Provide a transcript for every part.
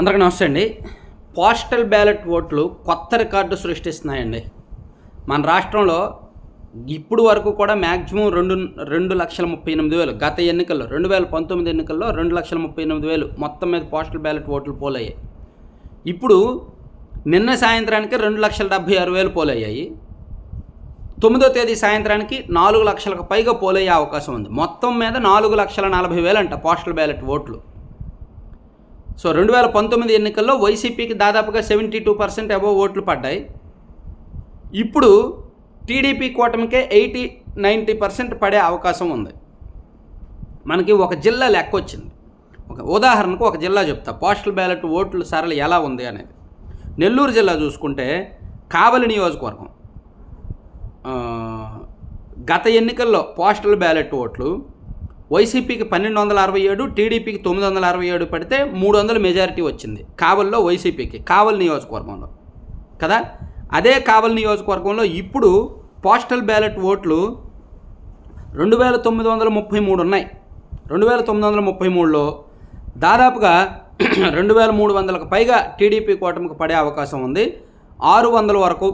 అందరికీ నమస్తే అండి. పోస్టల్ బ్యాలెట్ ఓట్లు కొత్త రికార్డు సృష్టిస్తున్నాయండి. మన రాష్ట్రంలో ఇప్పుడు వరకు కూడా మ్యాక్సిమం రెండు రెండు లక్షల ముప్పై ఎనిమిది వేలు గత ఎన్నికల్లో రెండు వేల పంతొమ్మిది ఎన్నికల్లో రెండు లక్షల ముప్పై ఎనిమిది వేలు మొత్తం మీద పోస్టల్ బ్యాలెట్ ఓట్లు పోలయ్యాయి. ఇప్పుడు నిన్న సాయంత్రానికి రెండు లక్షల డెబ్భై ఆరు వేలు పోలయ్యాయి. తొమ్మిదో తేదీ సాయంత్రానికి నాలుగు లక్షలకు పైగా పోలయ్యే అవకాశం ఉంది. మొత్తం మీద నాలుగు లక్షల నలభై వేలు అంట పోస్టల్ బ్యాలెట్ ఓట్లు. సో రెండు వేల పంతొమ్మిది ఎన్నికల్లో వైసీపీకి దాదాపుగా సెవెంటీ టూ పర్సెంట్ అబవ్ ఓట్లు పడ్డాయి. ఇప్పుడు టీడీపీ కూటమికే ఎయిటీ నైంటీ పర్సెంట్ పడే అవకాశం ఉంది. మనకి ఒక జిల్లా లెక్క వచ్చింది. ఒక ఉదాహరణకు ఒక జిల్లా చెప్తా. పోస్టల్ బ్యాలెట్ ఓట్లు సరళ ఎలా ఉంది అనేది. నెల్లూరు జిల్లా చూసుకుంటే కావలి నియోజకవర్గం. గత ఎన్నికల్లో పోస్టల్ బ్యాలెట్ ఓట్లు వైసీపీకి పన్నెండు వందల అరవై ఏడు టీడీపీకి తొమ్మిది వందల అరవై ఏడు పడితే మూడు వందల మెజారిటీ వచ్చింది కావల్లో వైసీపీకి కావల్ నియోజకవర్గంలో. కదా? అదే కావల్ నియోజకవర్గంలో ఇప్పుడు పోస్టల్ బ్యాలెట్ ఓట్లు రెండు వేల తొమ్మిది వందల ముప్పై మూడు ఉన్నాయి. రెండు వేల తొమ్మిది వందల ముప్పై మూడులో దాదాపుగా రెండు వేల మూడు వందలకు పైగా టీడీపీ కూటమికి పడే అవకాశం ఉంది. ఆరు వందల వరకు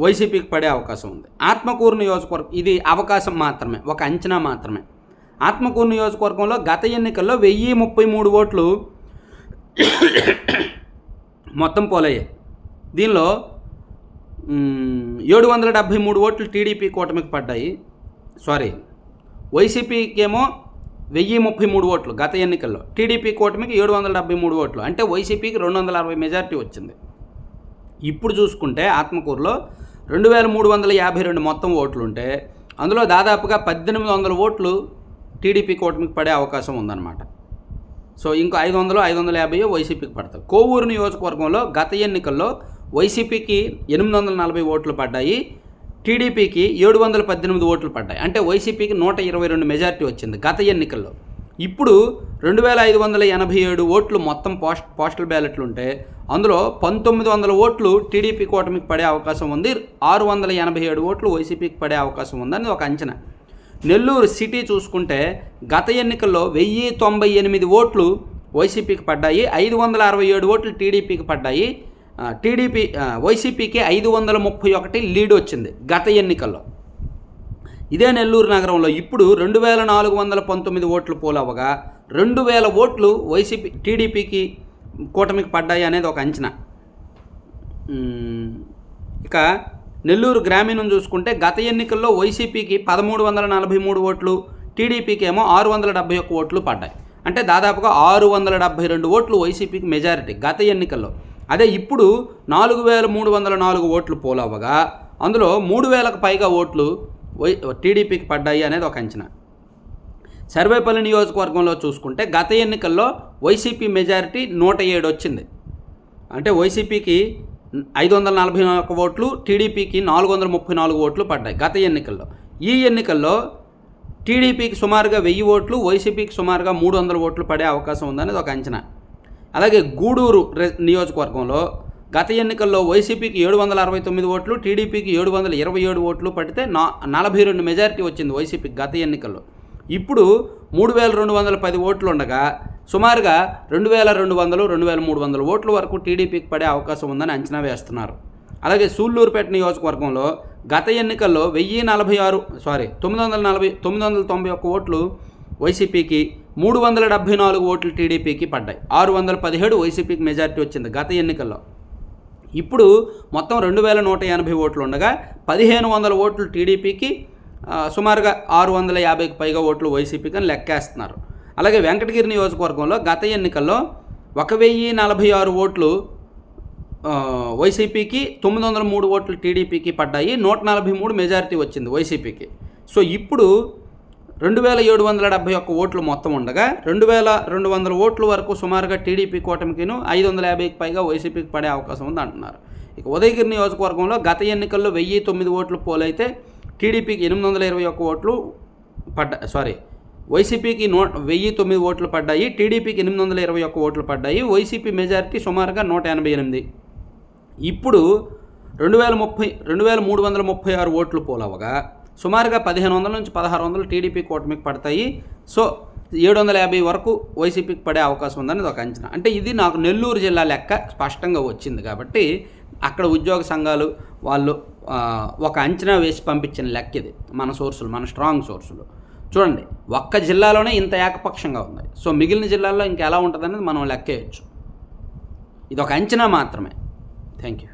వైసీపీకి పడే అవకాశం ఉంది. ఆత్మకూరు నియోజకవర్గం ఇది అవకాశం మాత్రమే ఒక అంచనా మాత్రమే. ఆత్మకూరు నియోజకవర్గంలో గత ఎన్నికల్లో వెయ్యి ముప్పై మూడు ఓట్లు మొత్తం పోలయ్యాయి. దీనిలో ఏడు వందల డెబ్భై మూడు ఓట్లు టీడీపీ కూటమికి పడ్డాయి. సారీ వైసీపీకి ఏమో వెయ్యి ముప్పై మూడు ఓట్లు గత ఎన్నికల్లో. టీడీపీ కూటమికి ఏడు వందల డెబ్బై మూడు ఓట్లు. అంటే వైసీపీకి రెండు వందల అరవై మెజారిటీ వచ్చింది. ఇప్పుడు చూసుకుంటే ఆత్మకూరులో రెండు వేల మూడు వందల యాభై రెండు మొత్తం ఓట్లు ఉంటే అందులో దాదాపుగా పద్దెనిమిది వందల ఓట్లు టీడీపీ కూటమికి పడే అవకాశం ఉందన్నమాట. సో ఇంకో ఐదు వందలు ఐదు వందల యాభై వైసీపీకి పడతాయి. కోవూరు నియోజకవర్గంలో గత ఎన్నికల్లో వైసీపీకి ఎనిమిది వందల నలభై ఓట్లు పడ్డాయి. టీడీపీకి ఏడు వందల పద్దెనిమిది ఓట్లు పడ్డాయి. అంటే వైసీపీకి నూట ఇరవై రెండు మెజారిటీ వచ్చింది గత ఎన్నికల్లో. ఇప్పుడు రెండు వేల ఐదు వందల ఎనభై ఏడు ఓట్లు మొత్తం పోస్ట్ పోస్టల్ బ్యాలెట్లు ఉంటే అందులో పంతొమ్మిది వందల ఓట్లు టీడీపీ కూటమికి పడే అవకాశం ఉంది. ఆరు వందల ఎనభై ఏడు ఓట్లు వైసీపీకి పడే అవకాశం ఉందని ఒక అంచనా. నెల్లూరు సిటీ చూసుకుంటే గత ఎన్నికల్లో వెయ్యి తొంభై ఎనిమిది ఓట్లు వైసీపీకి పడ్డాయి ఐదు వందల అరవై ఏడు ఓట్లు టీడీపీకి పడ్డాయి. టీడీపీ వైసీపీకి ఐదు వందల ముప్పై ఒకటి లీడ్ వచ్చింది గత ఎన్నికల్లో. ఇదే నెల్లూరు నగరంలో ఇప్పుడు రెండు వేల నాలుగు వందల పంతొమ్మిది ఓట్లు పోలవగా రెండు వేల ఓట్లు వైసీపీ టీడీపీకి కూటమికి పడ్డాయి అనేది ఒక అంచనా. ఇక నెల్లూరు గ్రామీణం చూసుకుంటే గత ఎన్నికల్లో వైసీపీకి పదమూడు వందల నలభై మూడు ఓట్లు టీడీపీకి ఏమో ఆరు వందల డెబ్బై ఒక్క ఓట్లు పడ్డాయి. అంటే దాదాపుగా ఆరు వందల డెబ్బై రెండు ఓట్లు వైసీపీకి మెజారిటీ గత ఎన్నికల్లో. అదే ఇప్పుడు నాలుగు వేల మూడు వందల నాలుగు ఓట్లు పోలవ్వగా అందులో మూడు వేలకు పైగా ఓట్లు వై టీడీపీకి పడ్డాయి అనేది ఒక అంచనా. సర్వేపల్లి నియోజకవర్గంలో చూసుకుంటే గత ఎన్నికల్లో వైసీపీ మెజారిటీ నూట ఏడు వచ్చింది. అంటే వైసీపీకి ఐదు వందల నలభై ఒక్క ఓట్లు టీడీపీకి నాలుగు వందల ముప్పై నాలుగు ఓట్లు పడ్డాయి గత ఎన్నికల్లో. ఈ ఎన్నికల్లో టీడీపీకి సుమారుగా వెయ్యి ఓట్లు వైసీపీకి సుమారుగా మూడు వందల ఓట్లు పడే అవకాశం ఉందనేది ఒక అంచనా. అలాగే గూడూరు నియోజకవర్గంలో గత ఎన్నికల్లో వైసీపీకి ఏడు వందల అరవై తొమ్మిది ఓట్లు టీడీపీకి ఏడు వందల ఇరవై ఏడు ఓట్లు పడితే నా నలభై రెండు మెజారిటీ వచ్చింది వైసీపీకి గత ఎన్నికల్లో. ఇప్పుడు మూడు వేల రెండు వందల పది ఓట్లు ఉండగా సుమారుగా రెండు వేల రెండు వందలు రెండు వేల మూడు వందల ఓట్ల వరకు టీడీపీకి పడే అవకాశం ఉందని అంచనా వేస్తున్నారు. అలాగే సూళ్ళూరుపేట నియోజకవర్గంలో గత ఎన్నికల్లో వెయ్యి నలభై ఆరు సారీ తొమ్మిది వందల నలభై తొమ్మిది వందల తొంభై ఒక్క ఓట్లు వైసీపీకి మూడు వందల డెబ్భై నాలుగు ఓట్లు టీడీపీకి పడ్డాయి. ఆరు వందల పదిహేడు వైసీపీకి మెజారిటీ వచ్చింది గత ఎన్నికల్లో. ఇప్పుడు మొత్తం రెండు వేల నూట ఎనభై ఓట్లు ఉండగా పదిహేను వందల ఓట్లు టీడీపీకి సుమారుగా ఆరు వందల యాభైకి పైగా ఓట్లు వైసీపీకి అని లెక్కేస్తున్నారు. అలాగే వెంకటగిరి నియోజకవర్గంలో గత ఎన్నికల్లో ఒక వెయ్యి నలభై ఆరు ఓట్లు వైసీపీకి తొమ్మిది వందల మూడు ఓట్లు టీడీపీకి పడ్డాయి. నూట నలభై మూడు మెజారిటీ వచ్చింది వైసీపీకి. సో ఇప్పుడు రెండు వేల ఏడు వందల డెబ్బై ఒక్క ఓట్లు మొత్తం ఉండగా రెండు వేల రెండు వందల ఓట్ల వరకు సుమారుగా టీడీపీ కూటమికిను ఐదు వందల యాభైకి పైగా వైసీపీకి పడే అవకాశం ఉంది అంటున్నారు. ఇక ఉదయగిరి నియోజకవర్గంలో గత ఎన్నికల్లో వెయ్యి తొమ్మిది ఓట్లు పోలైతే టీడీపీకి ఎనిమిది వందల ఇరవై ఒక్క ఓట్లు పడ్డా సారీ వైసీపీకి నూ వెయ్యి తొమ్మిది ఓట్లు పడ్డాయి టీడీపీకి ఎనిమిది వందల ఇరవై ఒక్క ఓట్లు పడ్డాయి వైసీపీ మెజారిటీ సుమారుగా నూట ఎనభై ఎనిమిది. ఇప్పుడు రెండు వేల ముప్పై రెండు వేల మూడు వందల ముప్పై ఆరు ఓట్లు పోలవగా సుమారుగా పదిహేను వందల నుంచి పదహారు వందలు టీడీపీ కూటమికి పడతాయి. సో ఏడు వందల యాభై వరకు వైసీపీకి పడే అవకాశం ఉందని ఒక అంచనా. అంటే ఇది నాకు నెల్లూరు జిల్లా లెక్క స్పష్టంగా వచ్చింది కాబట్టి అక్కడ ఉద్యోగ సంఘాలు వాళ్ళు ఒక అంచనా వేసి పంపించిన లెక్క ఇది. మన సోర్సులు మన స్ట్రాంగ్ సోర్సులు. చూడండి ఒక్క జిల్లాలోనే ఇంత ఏకపక్షంగా ఉంది. సో మిగిలిన జిల్లాల్లో ఇంకా ఎలా ఉంటుందనేది మనం లెక్కేయచ్చు. ఇది ఒక అంచనా మాత్రమే. Thank you